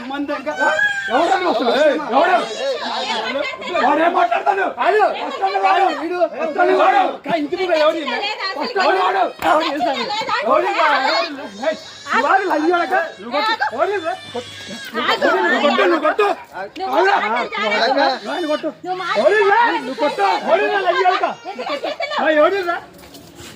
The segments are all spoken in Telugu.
సంబంధం ఇంకా ఎవడన్నా వస్తున్నాడు? ఎవడు? వాడేం మాట్లాడతాడు? వస్తాడు వాడు. వస్తాడు వాడు. కా ఇంటి మీద ఎవరు? ఎవడు వాడు? ఎవరు చేశారు? ఎవరు వాడు కొట్టు. ఎవరు కొట్టు, నువ్వు కొట్టు. అవునా? కొట్టు. ఎవరు కొట్టు. ఎవరు? ఆ, ఎవరు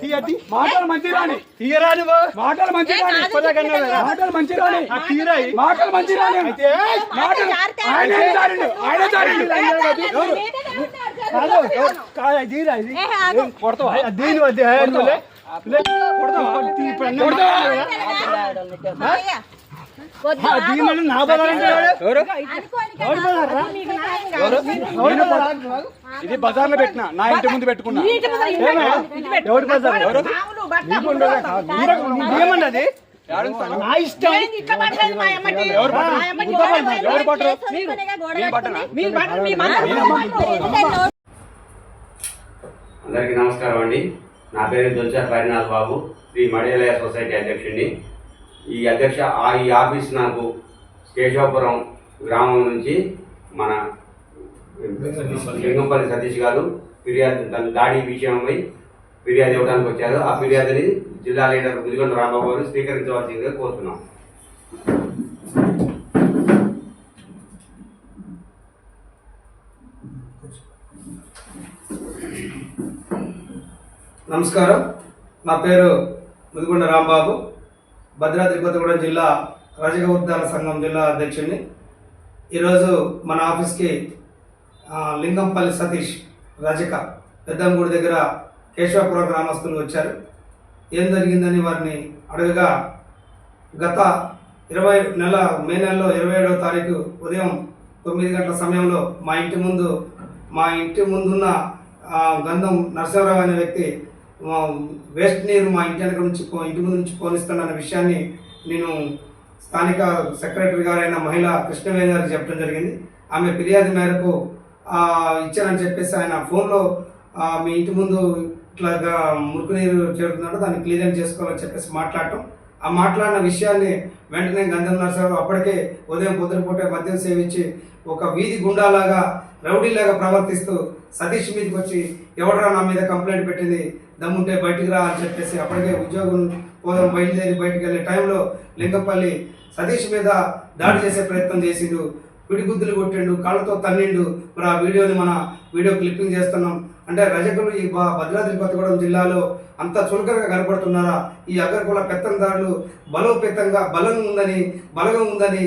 మాటలు మంచి రాని. మాటలు మంచి రాని. మాటలు మంచి రాని. తీ, అది. మాటలు మంచి రాని. తీయరా నువ్వు? మాటలు మంచి రాని. మాటలు మంచి రాని. ఆ తీరాయి. మాటలు మంచి రాని. అయితే మాటలు ఆయన జారిండు ఆయన జారిండు కాదు, కాదు, అది తీరా, ఇది. ఏం కొడతావా? అది దీని వద్ద, కొడతావా? కొడతావా? ఇది బజార్లో పెట్టిన. నా ఇంటి ముందు పెట్టుకున్నా. ఏమే? ఎవరు బజార్? నీకేమన్నది నా ఇష్టం? ఎవరు పట్టరు? అందరికీ నమస్కారం అండి. నా పేరు దొంచా పరినాథ్ బాబు. శ్రీ మడియలయ సొసైటీ అధ్యక్షుడిని. ఈ అధ్యక్ష ఆ ఈ ఆఫీస్ నాకు కేశవపురం గ్రామం నుంచి మన లింగంపల్లి సతీష్ గారు ఫిర్యాదు తన దాడి విషయమై ఫిర్యాదు ఇవ్వడానికి వచ్చారు. ఆ ఫిర్యాదుని జిల్లా లీడర్ ముదిగొండ రాంబాబు గారు స్వీకరించవలసిందిగా కోరుతున్నాం. నమస్కారం. నా పేరు ముదిగొండ రాంబాబు. భద్రాద్రి కొత్తగూడెం జిల్లా రజక ఉద్దాల సంఘం జిల్లా అధ్యక్షుడిని. ఈరోజు మన ఆఫీస్కి లింగంపల్లి సతీష్ రజక పెద్దంగూడి దగ్గర కేశవపురం గ్రామస్తులు వచ్చారు. ఏం జరిగిందని వారిని అడగగా గత ఇరవై నెల మే నెలలో ఇరవై ఏడవ తారీఖు ఉదయం తొమ్మిది గంటల సమయంలో మా ఇంటి ముందు మా ఇంటి ముందున్న గంధం నరసింహరావు అనే వ్యక్తి వేస్ట్ నీరు మా ఇంటి వెనక నుంచి ఇంటి ముందు నుంచి పోనిస్తున్న విషయాన్ని నేను స్థానిక సెక్రటరీ గారైన మహిళ కృష్ణవేణి గారికి చెప్పడం జరిగింది. ఆమె ఫిర్యాదు మేరకు ఇచ్చానని చెప్పేసి ఆయన ఫోన్లో మీ ఇంటి ముందు ఇట్లాగా మురుకు నీరు చేరుతున్నాడు దాన్ని క్లియర్ చేసుకోవాలని చెప్పేసి మాట్లాడటం. ఆ మాట్లాడిన విషయాన్ని వెంటనే గంధం నరసరావు అప్పటికే ఉదయం పొద్దునపూట మద్యం సేవించి ఒక వీధి గుండాలాగా రౌడీలాగా ప్రవర్తిస్తూ సతీష్ మీదకి వచ్చి ఎవడరా నా మీద కంప్లైంట్ పెట్టింది? దమ్ముంటే బయటికి రా అని చెప్పేసి అప్పటికే ఉద్యోగం కోసం బయలుదేరి బయటికి వెళ్ళే టైంలో లింగపల్లి సతీష్ మీద దాడి చేసే ప్రయత్నం చేసిండు. పిడిగుద్దులు కొట్టిండు కాళ్ళతో తన్నిండు. మరి ఆ వీడియోని మన వీడియో క్లిప్పింగ్ చేస్తున్నాం. అంటే రజకులు ఈ భద్రాద్రి కొత్తగూడెం జిల్లాలో అంత చులకనగా కనపడుతున్నారా? ఈ అగ్రకుల పెత్తందారులు బలోపేతంగా బలం ఉందని బలగం ఉందని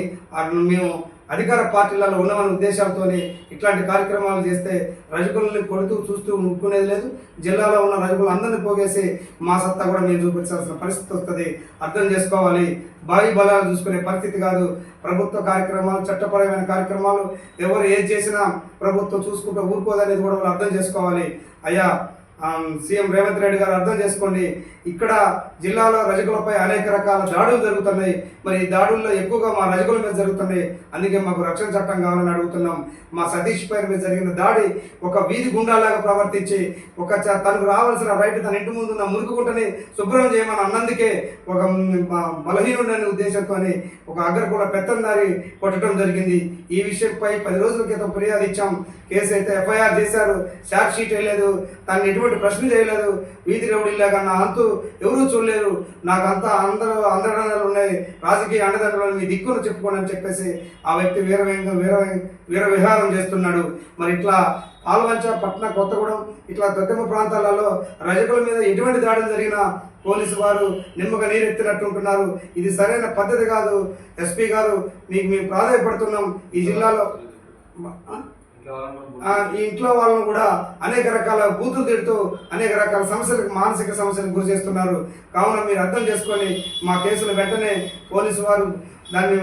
మేము అధికార పార్టీలలో ఉన్నామనే ఉద్దేశాలతోనే ఇట్లాంటి కార్యక్రమాలు చేస్తే రజకులని కొడుతూ చూస్తూ ముక్కునేది లేదు. జిల్లాలో ఉన్న రజకులు అందరినీ పోగేసి మా సత్తా కూడా మేము చూపించాల్సిన పరిస్థితి వస్తుంది. అర్థం చేసుకోవాలి. భారీ బలాలు చూసుకునే పరిస్థితి కాదు. ప్రభుత్వ కార్యక్రమాలు చట్టపరమైన కార్యక్రమాలు ఎవరు ఏది చేసినా ప్రభుత్వం చూసుకుంటూ ఊరుకోదనేది కూడా వాళ్ళు అర్థం చేసుకోవాలి. అయ్యా సీఎం రేవంత్ రెడ్డి గారు అర్థం చేసుకోండి. ఇక్కడ జిల్లాలో రజకులపై అనేక రకాల దాడులు జరుగుతున్నాయి. మరి ఈ దాడుల్లో ఎక్కువగా మా రజకుల మీద జరుగుతున్నాయి అందుకే మాకు రక్షణ చట్టం కావాలని అడుగుతున్నాం. మా సతీష్ పేరు మీద జరిగిన దాడి ఒక వీధి గుండాలాగా ప్రవర్తించి ఒక చ- తనకు రావాల్సిన రైట్ తన ఇంటి ముందు ఉన్న మురుగుకుంటని శుభ్రం చేయమని అన్నందుకే ఒక మ్, ఉద్దేశంతోనే బలహీనుడనే ఉద్దేశంతో ఒక అగ్రకుల పెత్తందారి కొట్టడం జరిగింది. ఈ విషయంపై పది రోజుల క్రితం ఫిర్యాదు ఇచ్చాం. కేసు అయితే ఎఫ్ఐఆర్ చేశారు. షార్ట్ షీట్ వేయలేదు. తను ఎటువంటి ప్రశ్న చేయలేదు. వీధి రౌడీలాగా నా అంతు ఎవరూ చూడలేరు. నాకు అంతా అందరూ అండదండలు ఉన్నాయి. రాజకీయ అండదండలు మీ దిక్కును చెప్పుకోండి అని చెప్పేసి ఆ వ్యక్తి వీర వీర వీర విహారం చేస్తున్నాడు. మరి ఇట్లా ఆల్వంచ పట్న కొత్తగూడెం ఇట్లా దొద్దెమ్మ ప్రాంతాలలో రజకుల మీద ఎటువంటి దాడులు జరిగినా పోలీసు వారు నిమ్మక నీరెత్తినట్టు ఉంటున్నారు ఇది సరైన పద్ధతి కాదు. ఎస్పీ గారు మీకు మేము ప్రాధాన్యపడుతున్నాం ఈ జిల్లాలో ఈ ఇంట్లో వాళ్ళను కూడా అనేక రకాల బూతులు తిడుతూ అనేక రకాల సమస్యలకు మానసిక సమస్యలకు గురి చేస్తున్నారు. కావున మీరు అర్థం చేసుకొని మా కేసులు వెంటనే పోలీసు వారు దాన్ని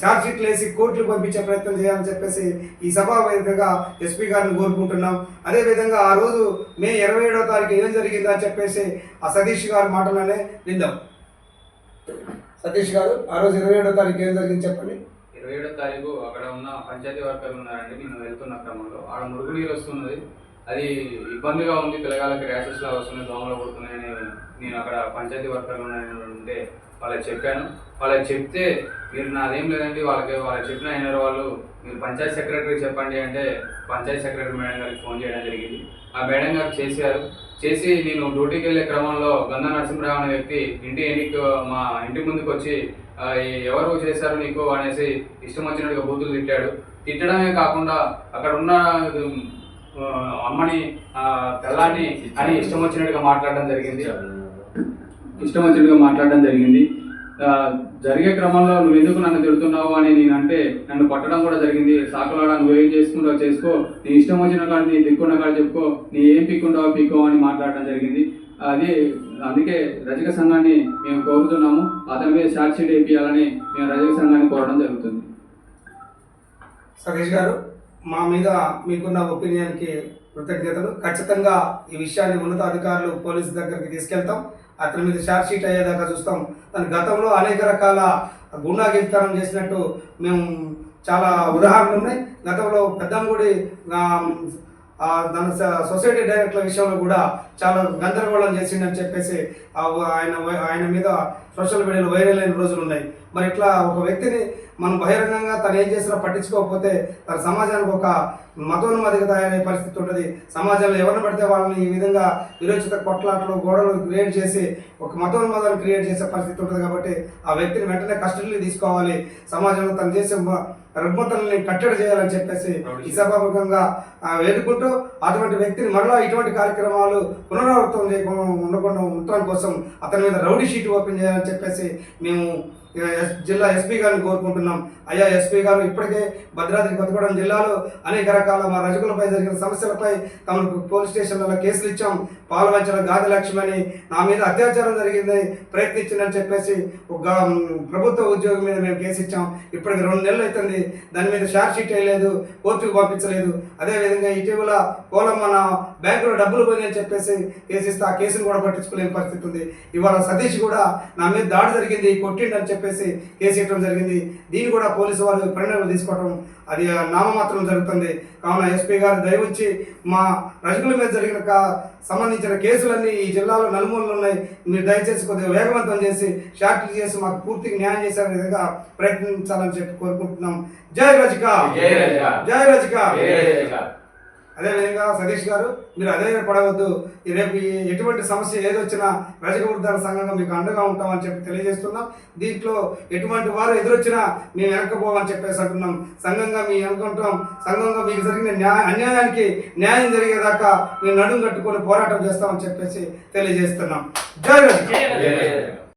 ఛార్జ్ షీట్లు వేసి కోర్టులు పంపించే ప్రయత్నం చేయాలని చెప్పేసి ఈ సభా వేదికగా ఎస్పీ గారిని కోరుకుంటున్నాం. అదేవిధంగా ఆ రోజు మే ఇరవై ఏడవ తారీఖు ఏం జరిగిందని చెప్పేసి ఆ సతీష్ గారి మాటలోనే విందాం. సతీష్ గారు ఆ రోజు ఇరవై ఏడవ తారీఖు ఏం జరిగింది చెప్పండి? ఇరవై ఏడో తారీఖు అక్కడ ఉన్న పంచాయతీ వర్కర్లు ఉన్నారండి. నేను వెళ్తున్న క్రమంలో. ఆడ మురుగు నీరు వస్తున్నది. అది ఇబ్బందిగా ఉంది. పిల్లగాళ్ళకి ర్యాషెస్ లా వస్తున్నాయి. దోమలు కొడుతున్నాయని నేను అక్కడ పంచాయతీ వర్కర్లు ఉన్నాయని ఉంటే వాళ్ళకి చెప్పాను. వాళ్ళకి చెప్తే మీరు నాదేం లేదండి వాళ్ళకి వాళ్ళకి చెప్పిన అయినారు వాళ్ళు. మీరు పంచాయత్ సెక్రటరీ చెప్పండి అంటే పంచాయత్ సెక్రటరీ మేడం గారికి ఫోన్ చేయడం జరిగింది. ఆ మేడం గారు చేశారు. చేసి నేను డ్యూటీకి వెళ్ళే క్రమంలో గంధ నరసింహరావు అనే వ్యక్తి ఇంటి ఎన్నిక మా ఇంటి ముందుకు వచ్చి ఎవరు చేశారు నీకు? అనేసి ఇష్టం వచ్చినట్టుగా బూతులు తిట్టాడు. తిట్టడమే కాకుండా అక్కడ ఉన్న అమ్మని ఆ, అని ఇష్టం వచ్చినట్టుగా మాట్లాడడం జరిగింది. ఇష్టం వచ్చినట్టుగా మాట్లాడడం జరిగింది. జరిగే క్రమంలో నువ్వు ఎందుకు నన్ను తిడుతున్నావు అని నేను అంటే నన్ను పట్టడం కూడా జరిగింది. సాకులాడా నువ్వేం ఏం చేసుకుంటావు చేసుకో. నీ ఇష్టం వచ్చిన కాడ నీ దిక్కున్న కాడ చెప్పుకో. నీ ఏం పిక్కుంటావు పీకో అని మాట్లాడడం జరిగింది. అది అందుకే రజక సంఘాన్ని మేము కోరుతున్నాము. అతని మీద షార్ట్ షీట్ వేయించాలని మేము రజక సంఘాన్ని కోరడం జరుగుతుంది. సతీష్ గారు మా మీద మీకున్న ఒపీనియన్కి కృతజ్ఞతలు. ఖచ్చితంగా ఈ విషయాన్ని ఉన్నతాధికారులు పోలీసు దగ్గరికి తీసుకెళ్తాం. అతని మీద షార్ట్ షీట్ అయ్యేదాకా చూస్తాం. తన గతంలో అనేక రకాల గుండాగిరితనం చేసినట్టు మేము చాలా ఉదాహరణలు ఉన్నాయి. గతంలో పెద్దంగుడి తన దాని స- సొసైటీ డైరెక్టర్ల విషయంలో కూడా చాలా గందరగోళం చేసిండని చెప్పేసి ఆ ఆయన ఆయన మీద సోషల్ మీడియాలో వైరల్ అయిన రోజులు ఉన్నాయి. మరి ఇట్లా ఒక వ్యక్తిని మనం బహిరంగంగా తను ఏం చేసినా పట్టించుకోకపోతే తన సమాజానికి ఒక మతోన్మాదిగా తయారయ్యే పరిస్థితి ఉంటుంది. సమాజంలో ఎవరిని పడితే వాళ్ళని ఈ విధంగా విరోచిత కొట్లాటలు గోడలు క్రియేట్ చేసి ఒక మతోన్మాదాన్ని క్రియేట్ చేసే పరిస్థితి ఉంటుంది కాబట్టి ఆ వ్యక్తిని వెంటనే కస్టడీలో తీసుకోవాలి. సమాజంలో తను చేసే రుగ్మతల్ని కట్టడి చేయాలని చెప్పేసి ఈ సభాముఖంగా ఆ, వేడుకుంటూ అటువంటి వ్యక్తిని మరలా ఇటువంటి కార్యక్రమాలు పునరావృతం చేయకుండా ఉండకుండా ఉండటం కోసం అతని మీద రౌడీ షీట్ ఓపెన్ చేయాలని చెప్పేసి మేము జిల్లా ఎస్పీ గారిని కోరుకుంటున్నాం. అయ్యా ఎస్పీ గారు ఇప్పటికే భద్రాద్రి కొత్తగూడెం జిల్లాలో అనేక రకాల మా రజకులపై జరిగిన సమస్యలపై తమకు పోలీస్ స్టేషన్లలో కేసులు ఇచ్చాం. పాలవంచల గాది లక్ష్మని నా మీద అత్యాచారం జరిగింది ప్రయత్నించిందని చెప్పేసి ఒక ప్రభుత్వ ఉద్యోగం మీద మేము కేసు ఇచ్చాం. ఇప్పటికి రెండు నెలలు అవుతుంది దాని మీద షార్ట్ షీట్ వేయలేదు కోర్టుకు పంపించలేదు. అదేవిధంగా ఇటీవల పోలమ్మ నా బ్యాంకులో డబ్బులు పోయిందని చెప్పేసి కేసు ఇస్తే ఆ కేసును కూడా పట్టించుకోలేని పరిస్థితి ఉంది. ఇవాళ సతీష్ కూడా నా మీద దాడి జరిగింది కొట్టిండని చెప్పి చెప్పేసి కేసు ఇవ్వడం జరిగింది. దీన్ని కూడా పోలీసు వారు పరిణామాలు తీసుకోవడం అది నామమాత్రం జరుగుతుంది. కావున ఎస్పీ గారు దయవచ్చి మా రజకుల మీద జరిగిన సంబంధించిన కేసులన్నీ ఈ జిల్లాలో నలుమూలలు ఉన్నాయి. మీరు దయచేసి కొద్దిగా వేగవంతం చేసి షార్ట్ చేసి మాకు పూర్తిగా న్యాయం చేసే విధంగా ప్రయత్నించాలని చెప్పి కోరుకుంటున్నాం. జై రజిక! జై రజిక. జై రజక? అదేవిధంగా సతీష్ గారు మీరు అదే పడవద్దు. రేపు ఎటువంటి సమస్య ఏదొచ్చినా రజక వృద్ధాల సంఘంగా మీకు అండగా ఉంటామని చెప్పి తెలియజేస్తున్నాం. దీంట్లో ఎటువంటి వారు ఎదురొచ్చినా మేము వెనకపోమని చెప్పేసి అంటున్నాం. సంఘంగా మీ అనుకుంటాం. సంఘంగా మీకు జరిగిన న్యాయ అన్యాయానికి న్యాయం జరిగేదాకా మేము నడుం కట్టుకొని పోరాటం చేస్తామని చెప్పేసి తెలియజేస్తున్నాం. జై